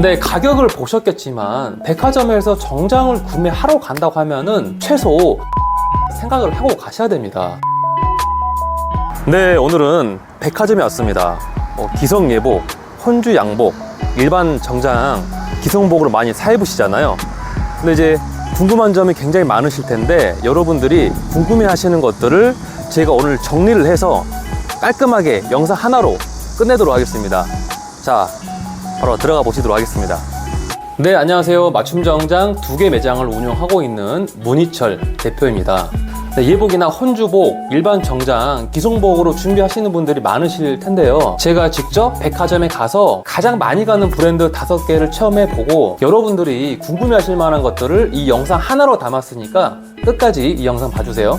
네, 가격을 보셨겠지만 백화점에서 정장을 구매하러 간다고 하면은 최소 생각을 하고 가셔야 됩니다. 네, 오늘은 백화점에 왔습니다. 어, 기성 예복, 혼주 양복, 일반 정장, 기성복으로 많이 사입으시잖아요. 근데 이제 궁금한 점이 굉장히 많으실 텐데 여러분들이 궁금해 하시는 것들을 제가 오늘 정리를 해서 깔끔하게 영상 하나로 끝내도록 하겠습니다. 자, 바로 들어가 보시도록 하겠습니다. 네, 안녕하세요. 맞춤 정장 두 개 매장을 운영하고 있는 문희철 대표입니다. 네, 예복이나 혼주복, 일반 정장, 기성복으로 준비하시는 분들이 많으실 텐데요. 제가 직접 백화점에 가서 가장 많이 가는 브랜드 다섯 개를 체험해 보고 여러분들이 궁금해 하실 만한 것들을 이 영상 하나로 담았으니까 끝까지 이 영상 봐주세요.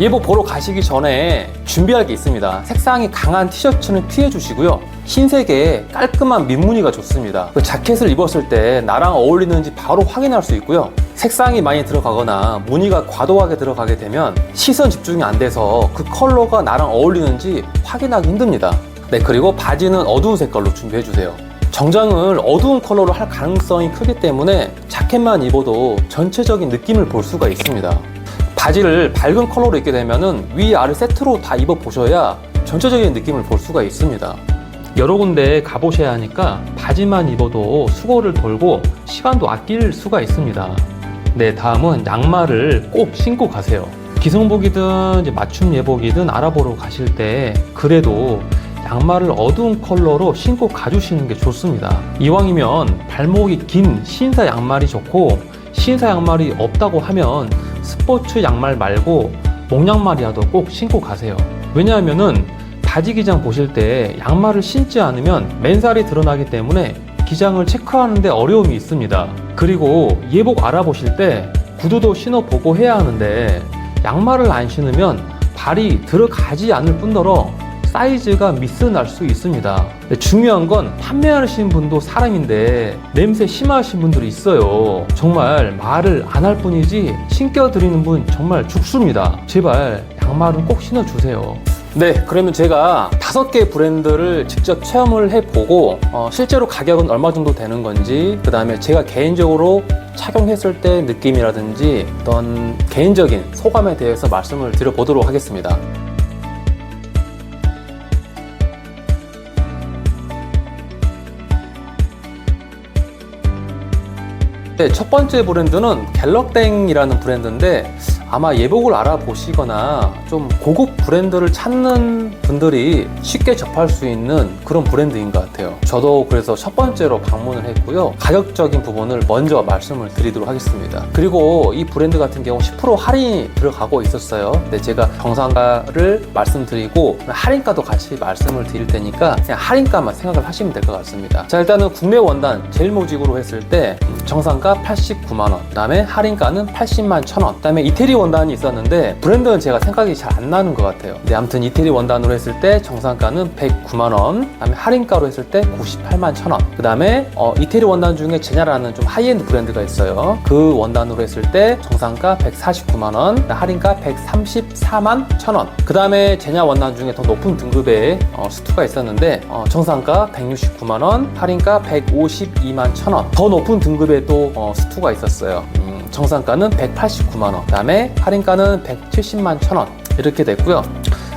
예복 보러 가시기 전에 준비할 게 있습니다. 색상이 강한 티셔츠는 피해 주시고요. 흰색에 깔끔한 민무늬가 좋습니다. 그 자켓을 입었을 때 나랑 어울리는지 바로 확인할 수 있고요. 색상이 많이 들어가거나 무늬가 과도하게 들어가게 되면 시선 집중이 안 돼서 그 컬러가 나랑 어울리는지 확인하기 힘듭니다. 네, 그리고 바지는 어두운 색깔로 준비해 주세요. 정장을 어두운 컬러로 할 가능성이 크기 때문에 자켓만 입어도 전체적인 느낌을 볼 수가 있습니다. 바지를 밝은 컬러로 입게 되면은 위 아래 세트로 다 입어 보셔야 전체적인 느낌을 볼 수가 있습니다. 여러 군데 가보셔야 하니까 바지만 입어도 수고를 덜고 시간도 아낄 수가 있습니다. 네, 다음은 양말을 꼭 신고 가세요. 기성복이든 맞춤 예복이든 알아보러 가실 때 그래도 양말을 어두운 컬러로 신고 가주시는 게 좋습니다. 이왕이면 발목이 긴 신사 양말이 좋고 신사 양말이 없다고 하면 스포츠 양말 말고 목양말이라도 꼭 신고 가세요. 왜냐하면은 바지 기장 보실 때 양말을 신지 않으면 맨살이 드러나기 때문에 기장을 체크하는데 어려움이 있습니다. 그리고 예복 알아보실 때 구두도 신어보고 해야 하는데 양말을 안 신으면 발이 들어가지 않을 뿐더러 사이즈가 미스 날 수 있습니다. 중요한 건 판매하시는 분도 사람인데 냄새 심하신 분들이 있어요. 정말 말을 안 할 뿐이지 신겨드리는 분 정말 죽습니다. 제발 양말은 꼭 신어주세요. 네, 그러면 제가 다섯 개 브랜드를 직접 체험을 해보고 어, 실제로 가격은 얼마 정도 되는 건지 그 다음에 제가 개인적으로 착용했을 때 느낌이라든지 어떤 개인적인 소감에 대해서 말씀을 드려보도록 하겠습니다. 첫 번째 브랜드는 갤럭땡이라는 브랜드인데 아마 예복을 알아보시거나 좀 고급 브랜드를 찾는 분들이 쉽게 접할 수 있는 그런 브랜드인 것 같아요. 저도 그래서 첫 번째로 방문을 했고요. 가격적인 부분을 먼저 말씀을 드리도록 하겠습니다. 그리고 이 브랜드 같은 경우 10% 할인이 들어가고 있었어요. 근데 제가 정상가를 말씀드리고 할인가도 같이 말씀을 드릴 테니까 그냥 할인가만 생각을 하시면 될 것 같습니다. 자, 일단은 국내 원단 제일 모직으로 했을 때 정상가 89만원, 그 다음에 할인가는 80만 1천원, 그 다음에 이태리 원단이 있었는데 브랜드는 제가 생각이 잘 안 나는 것 같아요. 근데 아무튼 이태리 원단으로 했을 때 정상가는 109만원, 그 다음에 할인가로 했을 때 98만 1천원, 그 다음에 어, 이태리 원단 중에 제냐라는 좀 하이엔드 브랜드가 있어요. 그 원단으로 했을 때 정상가 149만원, 할인가 134만 1천원, 그 다음에 제냐 원단 중에 더 높은 등급의 어, 스투가 있었는데 어, 정상가 169만원, 할인가 152만 1천원, 더 높은 등급의 또 어, 스투가 있었어요. 음, 정상가는 189만원, 그 다음에 할인가는 170만 1천원 이렇게 됐고요.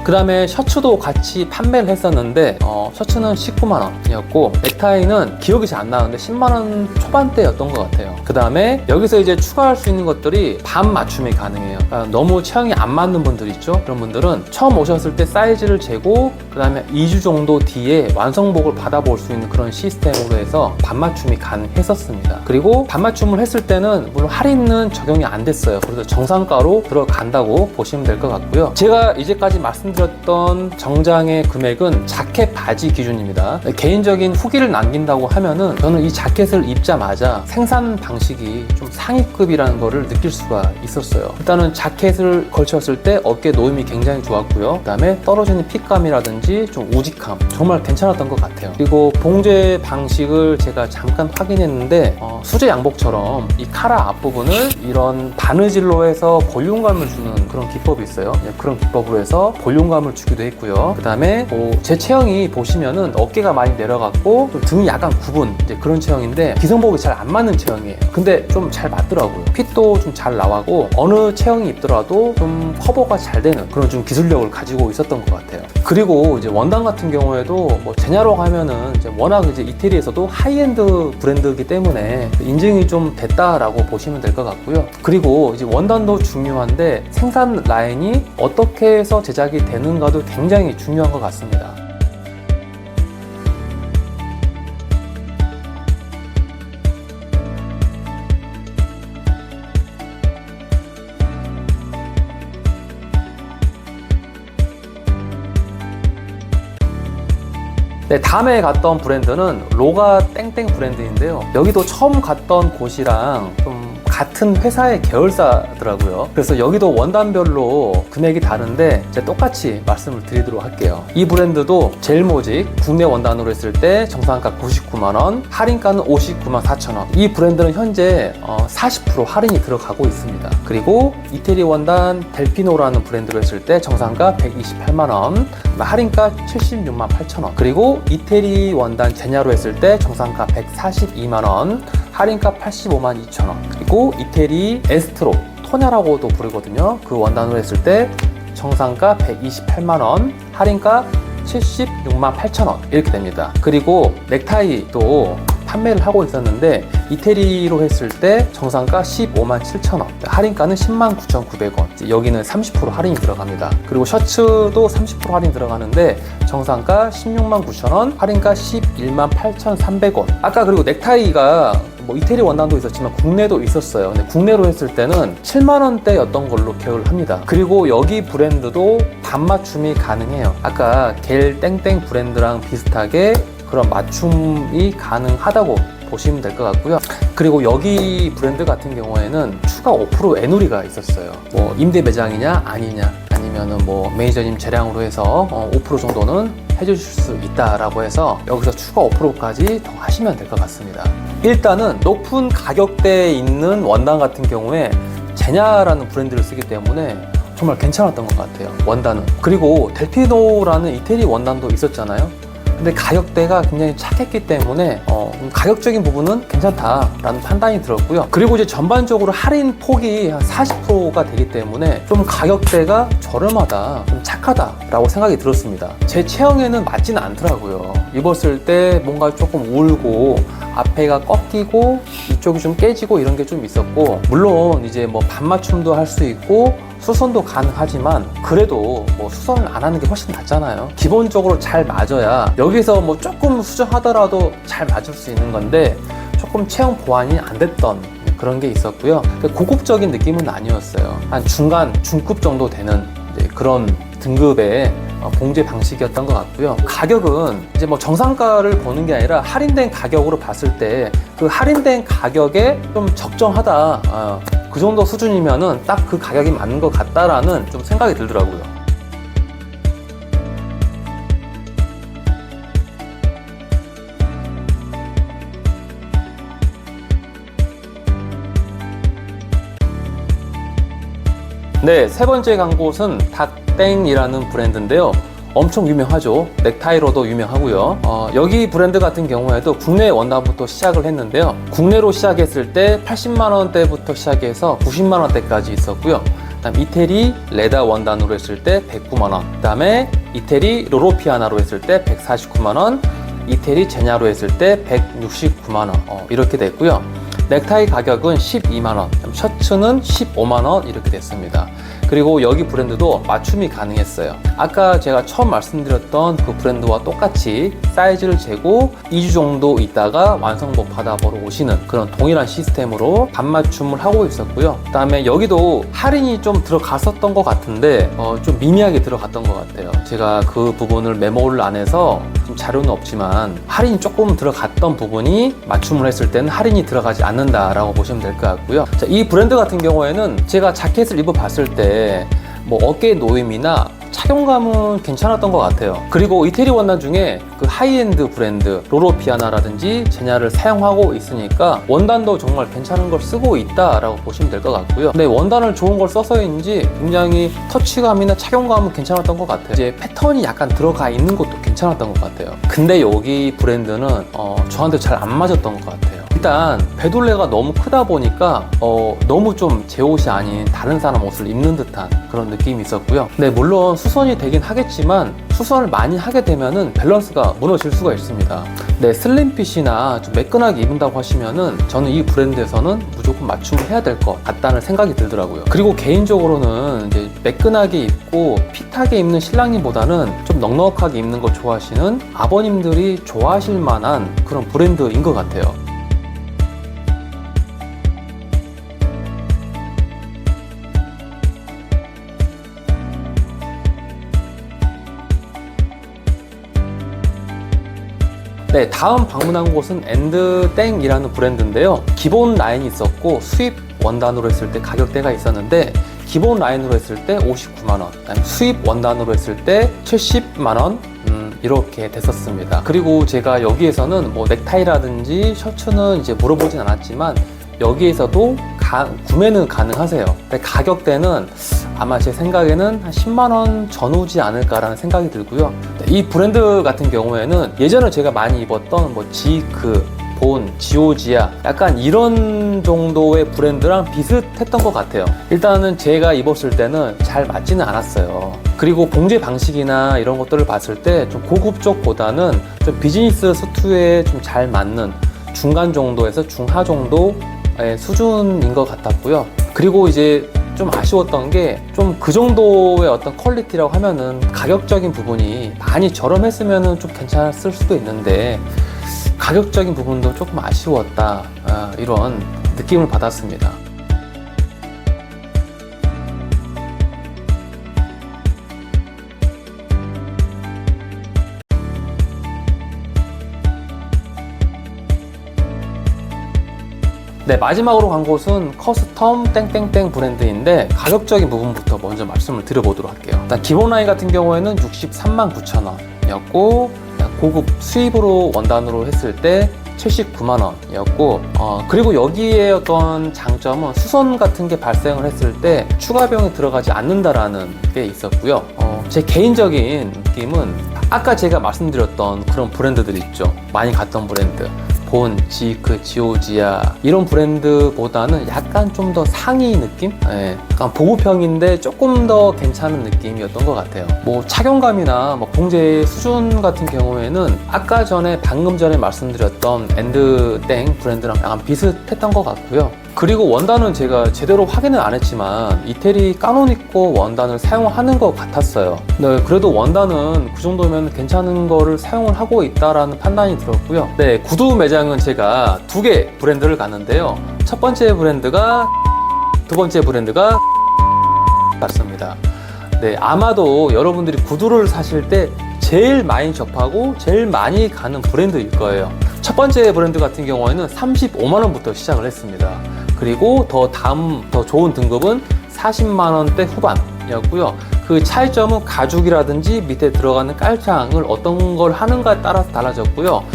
그 다음에 셔츠도 같이 판매를 했었는데 어, 셔츠는 19만 원이었고 넥타이는 기억이 잘 안 나는데 10만 원 초반대였던 것 같아요. 그 다음에 여기서 이제 추가할 수 있는 것들이 반 맞춤이 가능해요. 그러니까 너무 체형이 안 맞는 분들 있죠. 그런 분들은 처음 오셨을 때 사이즈를 재고 그 다음에 2주 정도 뒤에 완성복을 받아볼 수 있는 그런 시스템으로 해서 반 맞춤이 가능했었습니다. 그리고 반 맞춤을 했을 때는 물론 할인은 적용이 안 됐어요. 그래서 정상가로 들어간다고 보시면 될 것 같고요. 제가 이제까지 말씀 드렸던 정장의 금액은 자켓 바지 기준입니다. 개인적인 후기를 남긴다고 하면은 저는 이 자켓을 입자마자 생산 방식이 좀 상위급이라는 거를 느낄 수가 있었어요. 일단은 자켓을 걸쳤을 때 어깨 놓임이 굉장히 좋았고요. 그 다음에 떨어지는 핏감이라든지 좀 우직함 정말 괜찮았던 것 같아요. 그리고 봉제 방식을 제가 잠깐 확인했는데 어, 수제 양복처럼 이 카라 앞부분을 이런 바느질로 해서 볼륨감을 주는 그런 기법이 있어요. 네, 그런 기법으로 해서 볼륨 볼륨감을 주기도 했고요. 그 다음에 제 체형이 보시면은 어깨가 많이 내려갔고 좀 등이 약간 이제 그런 체형인데 기성복이 잘 안 맞는 체형이에요. 근데 좀 잘 맞더라고요. 핏도 좀 잘 나와고 어느 체형이 입더라도 좀 커버가 잘 되는 그런 좀 기술력을 가지고 있었던 것 같아요. 그리고 이제 원단 같은 경우에도 뭐 제냐로 가면은 이제 워낙 이제 이태리에서도 하이엔드 브랜드이기 때문에 인증이 좀 됐다라고 보시면 될 것 같고요. 그리고 이제 원단도 중요한데 생산 라인이 어떻게 해서 제작이 되 는가도 굉장히 중요한 것 같습니다. 네, 다음에 갔던 브랜드는 로가 땡땡 브랜드인데요. 여기도 처음 갔던 곳이랑 좀 같은 회사의 계열사더라고요. 그래서 여기도 원단별로 금액이 다른데 똑같이 말씀을 드리도록 할게요. 이 브랜드도 젤모직 국내 원단으로 했을 때 정상가 99만원, 할인가는 59만 4천원. 이 브랜드는 현재 어, 40% 할인이 들어가고 있습니다. 그리고 이태리 원단 델피노라는 브랜드로 했을 때 정상가 128만원, 할인가 76만 8천원. 그리고 이태리 원단 제냐로 했을 때 정상가 142만원, 할인가 85만 2천 원. 그리고 이태리 에스트로 토냐라고도 부르거든요. 그 원단으로 했을 때 정상가 128만 원, 할인가 76만 8천 원 이렇게 됩니다. 그리고 넥타이도 판매를 하고 있었는데 이태리로 했을 때 정상가 15만 7천 원, 할인가는 10만 9,900원. 여기는 30% 할인이 들어갑니다. 그리고 셔츠도 30% 할인 들어가는데 정상가 16만 9천 원, 할인가 11만 8,300원. 아까 그리고 넥타이가 뭐 이태리 원단도 있었지만 국내도 있었어요. 근데 국내로 했을 때는 7만 원대였던 걸로 기억을 합니다. 그리고 여기 브랜드도 반맞춤이 가능해요. 아까 겔 땡땡 브랜드랑 비슷하게 그런 맞춤이 가능하다고 보시면 될 것 같고요. 그리고 여기 브랜드 같은 경우에는 추가 5% 애누리가 있었어요. 뭐 임대 매장이냐 아니냐 아니면은 뭐 매니저님 재량으로 해서 어, 5% 정도는 해주실 수 있다라고 해서 여기서 추가 5%까지 더 하시면 될 것 같습니다. 일단은 높은 가격대에 있는 원단 같은 경우에 제냐라는 브랜드를 쓰기 때문에 정말 괜찮았던 것 같아요. 원단은. 그리고 델피노라는 이태리 원단도 있었잖아요. 근데 가격대가 굉장히 착했기 때문에 어, 가격적인 부분은 괜찮다라는 판단이 들었고요. 그리고 이제 전반적으로 할인 폭이 한 40%가 되기 때문에 좀 가격대가 저렴하다, 좀 착하다라고 생각이 들었습니다. 제 체형에는 맞지는 않더라고요. 입었을 때 뭔가 조금 울고 앞에가 꺾이고 이쪽이 좀 깨지고 이런 게 좀 있었고 물론 이제 뭐 반맞춤도 할 수 있고 수선도 가능하지만 그래도 뭐 수선을 안 하는 게 훨씬 낫잖아요. 기본적으로 잘 맞아야 여기서 뭐 조금 수정하더라도 잘 맞을 수 있는 건데 조금 체형 보완이 안 됐던 그런 게 있었고요. 고급적인 느낌은 아니었어요. 한 중간 중급 정도 되는 그런 등급의 어, 봉제 방식이었던 것 같고요. 가격은 이제 뭐 정상가를 보는 게 아니라 할인된 가격으로 봤을 때 그 할인된 가격에 좀 적정하다. 어, 그 정도 수준이면은 딱 그 가격이 맞는 것 같다라는 좀 생각이 들더라고요. 네, 세 번째 간 곳은 닥땡이라는 브랜드인데요. 엄청 유명하죠. 넥타이로도 유명하고요. 어, 여기 브랜드 같은 경우에도 국내 원단부터 시작을 했는데요. 국내로 시작했을 때 80만 원대부터 시작해서 90만 원대까지 있었고요. 그다음 이태리 레다 원단으로 했을 때 109만 원. 그다음에 이태리 로로피아나로 했을 때 149만 원. 이태리 제냐로 했을 때 169만 원. 어, 이렇게 됐고요. 넥타이 가격은 12만 원, 셔츠는 15만 원 이렇게 됐습니다. 그리고 여기 브랜드도 맞춤이 가능했어요. 아까 제가 처음 말씀드렸던 그 브랜드와 똑같이 사이즈를 재고 2주 정도 있다가 완성복 받아보러 오시는 그런 동일한 시스템으로 반맞춤을 하고 있었고요. 그 다음에 여기도 할인이 좀 들어갔었던 것 같은데 어, 좀 미미하게 들어갔던 것 같아요. 제가 그 부분을 메모를 안 해서 좀 자료는 없지만 할인이 조금 들어갔던 부분이 맞춤을 했을 때는 할인이 들어가지 않는다라고 보시면 될 것 같고요. 자, 이 브랜드 같은 경우에는 제가 자켓을 입어봤을 때뭐 어깨 노임이나 착용감은 괜찮았던 것 같아요. 그리고 이태리 원단 중에 그 하이엔드 브랜드 로로피아나라든지 제냐를 사용하고 있으니까 원단도 정말 괜찮은 걸 쓰고 있다라고 보시면 될 것 같고요. 근데 원단을 좋은 걸 써서인지 굉장히 터치감이나 착용감은 괜찮았던 것 같아요. 이제 패턴이 약간 들어가 있는 것도 괜찮았던 것 같아요. 근데 여기 브랜드는 어, 저한테 잘 안 맞았던 것 같아요. 일단 배둘레가 너무 크다 보니까 어, 너무 좀 제 옷이 아닌 다른 사람 옷을 입는 듯한 그런 느낌이 있었고요. 네, 물론 수선이 되긴 하겠지만 수선을 많이 하게 되면은 밸런스가 무너질 수가 있습니다. 네, 슬림핏이나 좀 매끈하게 입는다고 하시면은 저는 이 브랜드에서는 무조건 맞춤을 해야 될 것 같다는 생각이 들더라고요. 그리고 개인적으로는 이제 매끈하게 입고 핏하게 입는 신랑님보다는 좀 넉넉하게 입는 거 좋아하시는 아버님들이 좋아하실 만한 그런 브랜드인 것 같아요. 네, 다음 방문한 곳은 엔드땡이라는 브랜드인데요. 기본 라인이 있었고 수입 원단으로 했을 때 가격대가 있었는데 기본 라인으로 했을 때 59만 원, 그다음에 수입 원단으로 했을 때 70만 원. 음, 이렇게 됐었습니다. 그리고 제가 여기에서는 뭐 넥타이라든지 셔츠는 이제 물어보진 않았지만 여기에서도 가- 구매는 가능하세요. 가격대는 아마 제 생각에는 한 10만 원 전후지 않을까라는 생각이 들고요. 네, 이 브랜드 같은 경우에는 예전에 제가 많이 입었던 뭐 지크, 본, 지오지아 약간 이런 정도의 브랜드랑 비슷했던 것 같아요. 일단은 제가 입었을 때는 잘 맞지는 않았어요. 그리고 봉제 방식이나 이런 것들을 봤을 때 좀 고급 쪽보다는 좀 비즈니스 수트에 좀 잘 맞는 중간 정도에서 중하 정도의 수준인 것 같았고요. 그리고 이제 좀 아쉬웠던 게 좀 그 정도의 어떤 퀄리티라고 하면은 가격적인 부분이 많이 저렴했으면은 좀 괜찮았을 수도 있는데 가격적인 부분도 조금 아쉬웠다 아, 이런 느낌을 받았습니다. 네, 마지막으로 간 곳은 커스텀 땡땡땡 브랜드인데 가격적인 부분부터 먼저 말씀을 드려보도록 할게요. 일단 기본 라인 같은 경우에는 63만 9천 원이었고 고급 수입으로 원단으로 했을 때 79만 원이었고 어, 그리고 여기에 어떤 장점은 수선 같은 게 발생을 했을 때 추가 비용이 들어가지 않는다라는 게 있었고요. 어, 제 개인적인 느낌은 아까 제가 말씀드렸던 그런 브랜드들 있죠. 많이 갔던 브랜드. 본, 지크, 지오지아 이런 브랜드보다는 약간 좀 더 상위 느낌? 예, 약간 보급형인데 조금 더 괜찮은 느낌이었던 것 같아요. 뭐 착용감이나 뭐 봉제 수준 같은 경우에는 아까 전에 방금 전에 말씀드렸던 엔드땡 브랜드랑 약간 비슷했던 것 같고요. 그리고 원단은 제가 제대로 확인은 안 했지만 이태리 까노니코 원단을 사용하는 것 같았어요. 네, 그래도 원단은 그 정도면 괜찮은 거를 사용을 하고 있다라는 판단이 들었고요. 네, 구두 매장은 제가 두 개 브랜드를 갔는데요. 첫 번째 브랜드가 두 번째 브랜드가 같습니다. 네, 아마도 여러분들이 구두를 사실 때 제일 많이 접하고 제일 많이 가는 브랜드일 거예요. 첫 번째 브랜드 같은 경우에는 35만 원부터 시작을 했습니다. 그리고 더 다음 더 좋은 등급은 40만 원대 후반이었고요. 그 차이점은 가죽이라든지 밑에 들어가는 깔창을 어떤 걸 하는가에 따라서 달라졌고요.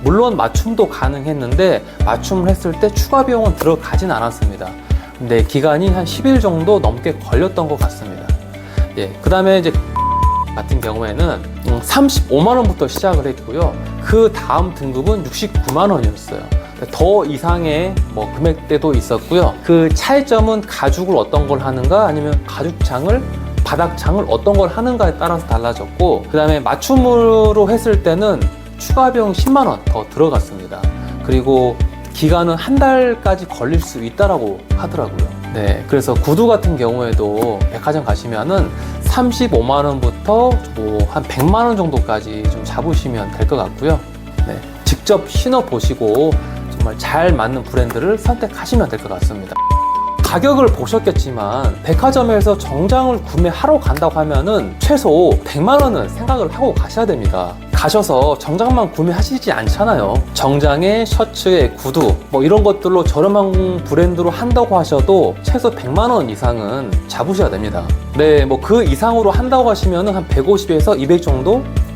물론 맞춤도 가능했는데 맞춤을 했을 때 추가 비용은 들어가진 않았습니다. 근데 기간이 한 10일 정도 넘게 걸렸던 것 같습니다. 예, 그 다음에 이제 같은 경우에는 35만 원부터 시작을 했고요. 그 다음 등급은 69만 원이었어요. 더 이상의 뭐 금액대도 있었고요. 그 차이점은 가죽을 어떤 걸 하는가 아니면 가죽장을 바닥장을 어떤 걸 하는가에 따라서 달라졌고 그 다음에 맞춤으로 했을 때는 추가 비용 10만 원 더 들어갔습니다. 그리고 기간은 한 달까지 걸릴 수 있다라고 하더라고요. 네, 그래서 구두 같은 경우에도 백화점 가시면은 35만 원부터 뭐 한 100만 원 정도까지 좀 잡으시면 될 것 같고요. 네, 직접 신어 보시고 정말 잘 맞는 브랜드를 선택하시면 될 것 같습니다. 가격을 보셨겠지만 백화점에서 정장을 구매하러 간다고 하면은 최소 100만 원은 생각을 하고 가셔야 됩니다. 가셔서 정장만 구매하시지 않잖아요. 정장에 셔츠에 구두 뭐 이런 것들로 저렴한 브랜드로 한다고 하셔도 최소 100만 원 이상은 잡으셔야 됩니다. 네, 뭐 그 이상으로 한다고 하시면은 한 150에서 200 정도 어,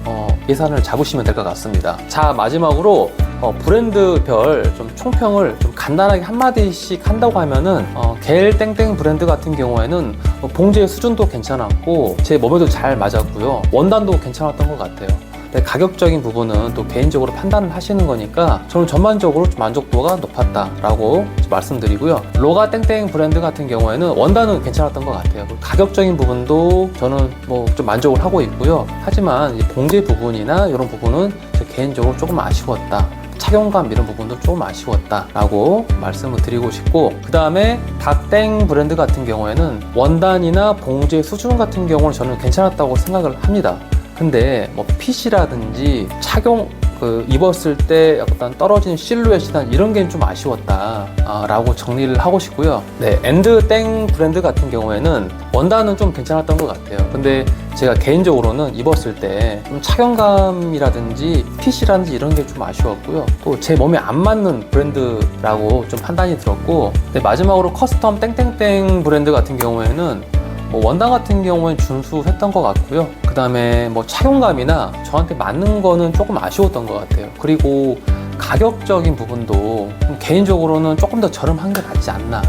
예산을 잡으시면 될 것 같습니다. 자, 마지막으로 어, 브랜드별 좀 총평을 좀 간단하게 한마디씩 한다고 하면은 어, 겔 땡땡 브랜드 같은 경우에는 어, 봉제의 수준도 괜찮았고 제 몸에도 잘 맞았고요. 원단도 괜찮았던 것 같아요. 근데 가격적인 부분은 또 개인적으로 판단을 하시는 거니까 저는 전반적으로 좀 만족도가 높았다라고 말씀드리고요. 로가 땡땡 브랜드 같은 경우에는 원단은 괜찮았던 것 같아요. 가격적인 부분도 저는 뭐 좀 만족을 하고 있고요. 하지만 이 봉제 부분이나 이런 부분은 저 개인적으로 조금 아쉬웠다. 착용감 이런 부분도 좀 아쉬웠다라고 말씀을 드리고 싶고 그 다음에 닥땡 브랜드 같은 경우에는 원단이나 봉제 수준 같은 경우는 저는 괜찮았다고 생각을 합니다. 근데 뭐 핏이라든지 착용 그 입었을 때 약간 떨어지는 실루엣이나 이런 게 좀 아쉬웠다라고 정리를 하고 싶고요. 네, 엔드 땡 브랜드 같은 경우에는 원단은 좀 괜찮았던 것 같아요. 근데 제가 개인적으로는 입었을 때 좀 착용감이라든지 핏이라든지 이런 게 좀 아쉬웠고요. 또 제 몸에 안 맞는 브랜드라고 좀 판단이 들었고, 네, 마지막으로 커스텀 땡땡땡 브랜드 같은 경우에는 뭐 원단 같은 경우는 준수했던 것 같고요. 그 다음에 뭐 착용감이나 저한테 맞는 거는 조금 아쉬웠던 것 같아요. 그리고 가격적인 부분도 좀 개인적으로는 조금 더 저렴한 게 낫지 않나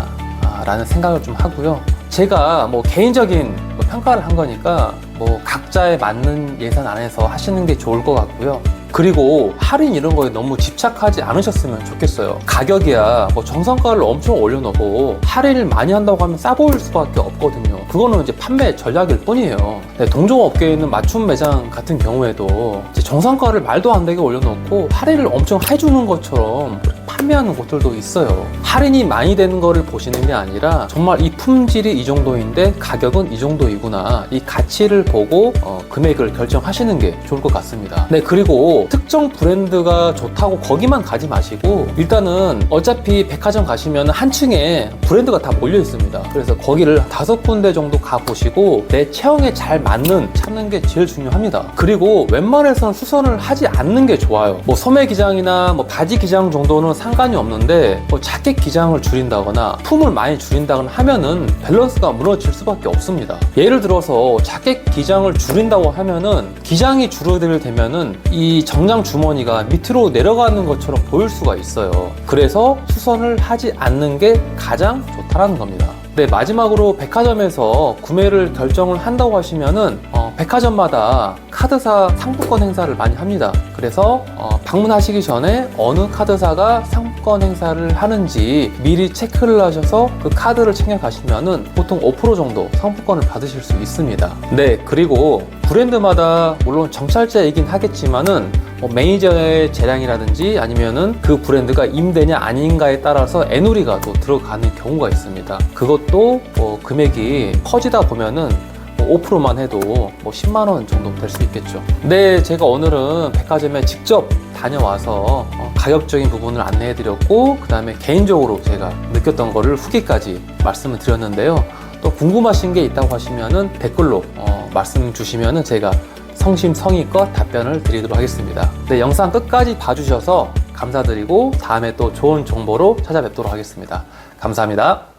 라는 생각을 좀 하고요. 제가 뭐 개인적인 뭐 평가를 한 거니까 뭐 각자에 맞는 예산 안에서 하시는 게 좋을 것 같고요. 그리고 할인 이런 거에 너무 집착하지 않으셨으면 좋겠어요. 가격이야 뭐 정성가를 엄청 올려놓고 할인을 많이 한다고 하면 싸 보일 수밖에 없거든요. 그거는 이제 판매 전략일 뿐이에요. 네, 동종업계에 있는 맞춤 매장 같은 경우에도 이제 정성가를 말도 안 되게 올려놓고 할인을 엄청 해주는 것처럼 판매하는 곳들도 있어요. 할인이 많이 되는 거를 보시는 게 아니라 정말 이 품질이 이 정도인데 가격은 이 정도이구나. 이 가치를 보고 어, 금액을 결정하시는 게 좋을 것 같습니다. 네, 그리고 특정 브랜드가 좋다고 거기만 가지 마시고 일단은 어차피 백화점 가시면 한 층에 브랜드가 다 몰려 있습니다. 그래서 거기를 다섯 군데 정도 가 보시고 내 체형에 잘 맞는 찾는 게 제일 중요합니다. 그리고 웬만해서는 수선을 하지 않는 게 좋아요. 뭐 소매 기장이나 뭐 바지 기장 정도는 상관이 없는데 뭐 자켓 기장을 줄인다거나 품을 많이 줄인다거나 하면은 밸런스가 무너질 수밖에 없습니다. 예를 들어서 자켓 기장을 줄인다고 하면은 기장이 줄어들게 되면은 이 정장 주머니가 밑으로 내려가는 것처럼 보일 수가 있어요. 그래서 수선을 하지 않는 게 가장 좋다라는 겁니다. 네, 마지막으로 백화점에서 구매를 결정을 한다고 하시면은 어, 백화점마다 카드사 상품권 행사를 많이 합니다. 그래서 어, 방문하시기 전에 어느 카드사가 상품권 행사를 하는지 미리 체크를 하셔서 그 카드를 챙겨 가시면은 보통 5% 정도 상품권을 받으실 수 있습니다. 네, 그리고 브랜드마다 물론 정찰제이긴 하겠지만은 뭐 매니저의 재량이라든지 아니면은 그 브랜드가 임대냐 아닌가에 따라서 애누리가 또 들어가는 경우가 있습니다. 그것도 뭐 금액이 커지다 보면은 뭐 5%만 해도 뭐 10만 원 정도 될 수 있겠죠. 네, 제가 오늘은 백화점에 직접 다녀와서 어, 가격적인 부분을 안내해 드렸고 그 다음에 개인적으로 제가 느꼈던 거를 후기까지 말씀을 드렸는데요. 또 궁금하신 게 있다고 하시면은 댓글로 어, 말씀 주시면은 제가 성심성의껏 답변을 드리도록 하겠습니다. 네, 영상 끝까지 봐주셔서 감사드리고 다음에 또 좋은 정보로 찾아뵙도록 하겠습니다. 감사합니다.